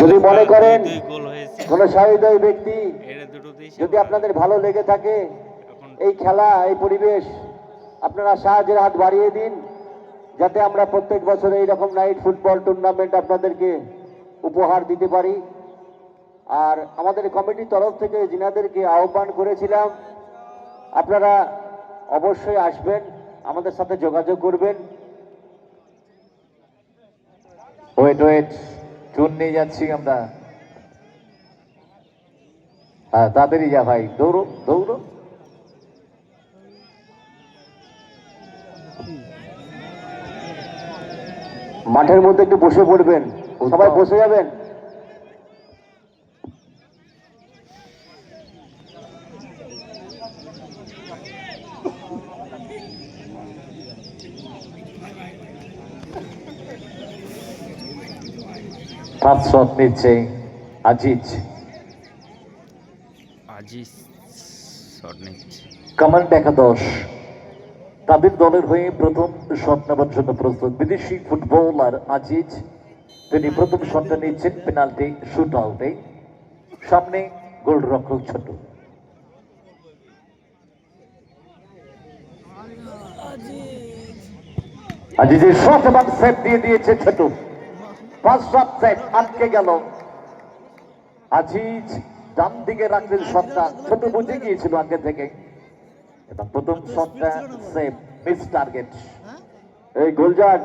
যদি মনে করেন কোন সহৃদয় ব্যক্তি যদি আপনাদের ভালো লেগে থাকে এই খেলা এই পরিবেশ আপনারা সাহায্যের হাত বাড়িয়ে দিন যাতে আমরা প্রত্যেক বছর এই রকম নাইট ফুটবল টুর্নামেন্ট আপনাদেরকে উপহার দিতে পারি। আর আমাদের কমিটির তরফ থেকে যিনাদেরকে আহ্বান করেছিলাম আপনারা অবশ্যই আসবেন আমাদের সাথে যোগাযোগ করবেন। ওয়েট ওয়েট চুন নিয়ে যাচ্ছি আমরা। হ্যাঁ তাড়াতাড়ি যা ভাই। দৌড়ো দৌড়ো। মাঠের মধ্যে একটু বসে পড়বেন। সবাই বসে যাবেন? ফার্স্ট শট নিচ্ছে আজিজ। আজিজ শট নিচ্ছে। কমান্ড একাদশ। তাদের দলের হয়ে প্রথম শট নেবার জন্য প্রস্তুত বিদেশি ফুটবলার আজিজ। তিনি প্রথম শটটা নিচ্ছেন পেনাল্টি শুট আউটে সামনে গোলরক্ষক ছোট। আজিজের শট এবং সেভ দিয়ে দিয়েছে ছোট। শট আটকে গেল। আজিজ ডান দিকে রাখলেন শটটা ছোট বুঝে গিয়েছিল আগে থেকে। এবং প্রথম শটটা সেভ মিস টার্গেট এই গোলজাজ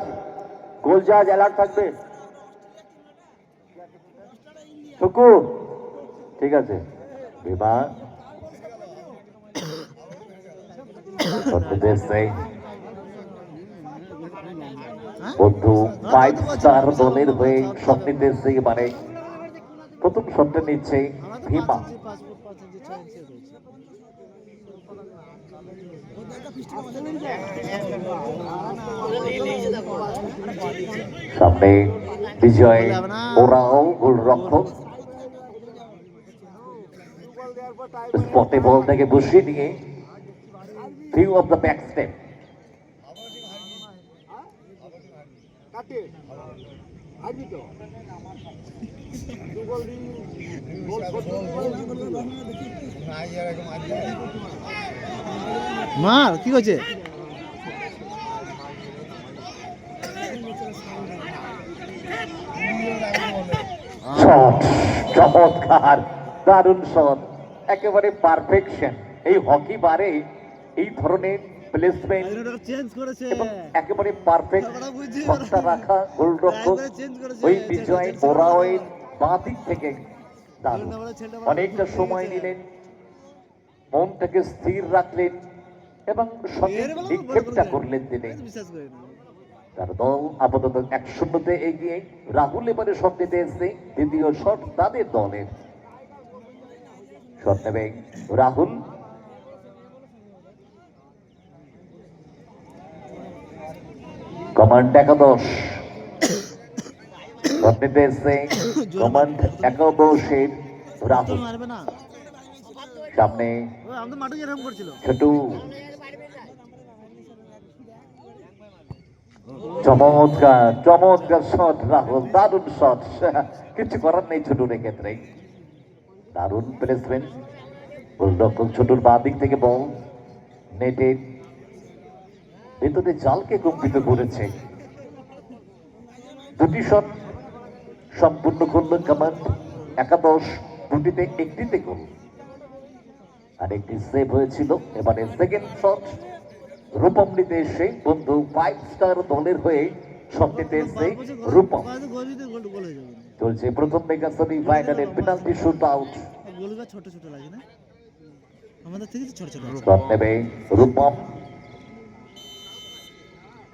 গোলজাজ অ্যালার্ট থাকবে। টুকু ঠিক আছে। বিমান বন্ধু ফাইভ স্টার দলের হয়ে শট নিতেছে মানে প্রথম শটটা নিচ্ছে ভীমা। সামনে বিজয় ওরাও গোলরক্ষক। স্পটে বল থেকে বসিয়ে নিয়ে view of the back step মার কি হয়েছে? চমৎকার দারুণ শট একেবারে পারফেকশন এই হকি বারে এই ধরনের প্লেসমেন্ট এবং একেবারে পারফেক্ট আমরা রাখা গোলরক্ষক একবারে change করেছে, ওই বিজয় ওরাওয়ের বাঁ দিক থেকে। দারুণ। ছেলেটা বলে, ছেলেটা বলে, অনেকটা সময় নিলেন। মনটাকে স্থির রাখলেন এবং নিক্ষেপটা করলেন। তিনি। তার দল আপাতত এক শূন্যতে এগিয়ে রাহুল এবারে শট নিতে এসছে। দ্বিতীয় শট তাদের দলের। শট নেবে রাহুল। কমান্ড একাদশ শট নিতে এসছে কমান্ড একাদশের রাহুল সামনে ছোটু চমৎকার চমৎকার শট রাহুল দারুণ শট কিছু করার নেই ছোটুর ক্ষেত্রে দারুণ প্লেসমেন্ট গোলরক্ষক ছোটুর বাঁ দিক থেকে বল ভেতরে জালকে কম্পিত করেছে। দুটি শট সম্পূর্ণ করল কামান্ড একাদশ দুটিতে একটিতে গোল। আর একটি সেভ হয়েছিল। এবারে সেকেন্ড শট রূপম নিতে এসে বন্ধু ফাইভ স্টার দলের হয়ে শট নিতে এসে রূপম। চলছে প্রথম মেগা সেমি ফাইনালের পেনাল্টি শুট আউট ছোট ছোট লাগে না? আমাদের থেকে ছোট ছোট নেবে রূপম।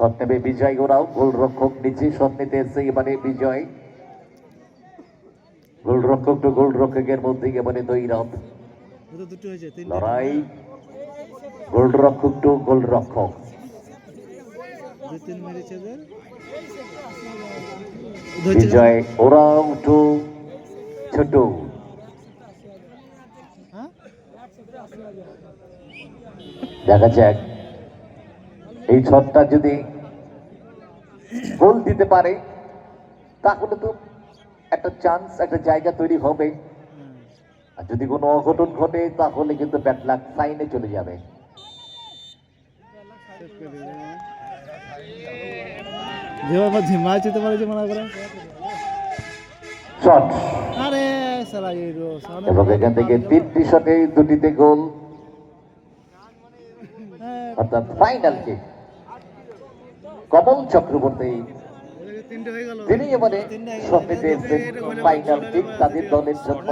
শট নেবে বিজয় গোড়াও গোলরক্ষক নিচে শট নিতে এসছে এবারে বিজয়। গোলরক্ষক টু গোলরক্ষকের মধ্যে এবারে দুটো দুটো লড়াই গোলরক্ষক টু গোলরক্ষক। দুই বিজয় ওরাও টু ছোট। হ্যাঁ? দেখা যাক। এই শটটা যদি গোল দিতে পারে তাহলে তো একটা চান্স একটা জায়গা তৈরি হবে। আর যদি কোনো অঘটন ঘটে তাহলে কিন্তু ব্যাট লাক সাইনে চলে যাবে। এবং এখান থেকে তিনটি শটে দুটিতে গোল হ্যাঁ, অর্থাৎ ফাইনাল কিক কমল চক্রবর্তী। এদিকে তিনটে হয়ে গেল তিনি এবারে নিতে ফাইনাল কিক তাদের দলের জন্য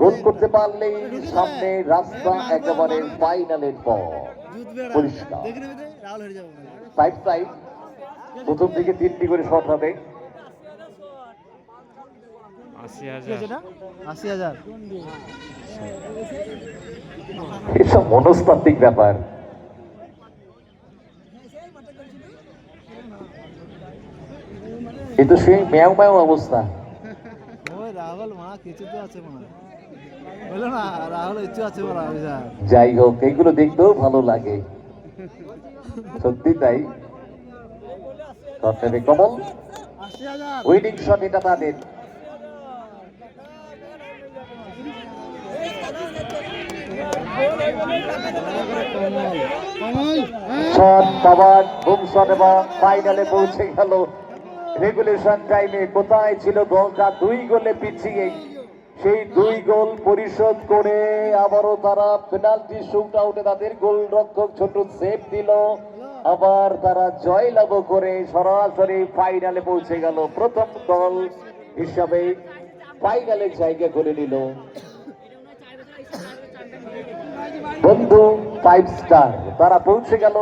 গোল করতে পারলেই সামনে রাস্তা একেবারে ফাইনালের পর পরিষ্কার। যাব সাইড সাইড প্রথম দিকে তিনটি করে শট হবে। এসব মনস্তাত্ত্বিক ব্যাপার কিন্তু সেই ম্যাও ম্যাও অবস্থা ওই রাহুল মা কিছু তো আছে মনে হয় বলল না রাহুল সেই আছে বলা অবস্থা যাই হোক এইগুলো দেখতেও ভালো লাগে। সত্যি তাই। কমল উইনিং শট এটা তাদের। হ্যাঁ। শট পাওয়ার বুম শট এবং ফাইনালে পৌঁছে গেল। রেগুলেশন টাইমে কোথায় ছিল দলটা? দুই গোলে পিছিয়ে। সেই দুই গোল পরিশোধ করে আবারও তারা পেনাল্টি শুট আউটে তাদের গোল রক্ষক ছোট সেভ দিল। আবার তারা জয়লাভ করে সরাসরি ফাইনালে পৌঁছে গেল। প্রথম দল হিসাবে ফাইনালের জায়গা করে নিল। বন্ধু ফাইভ স্টার তারা পৌঁছে গেল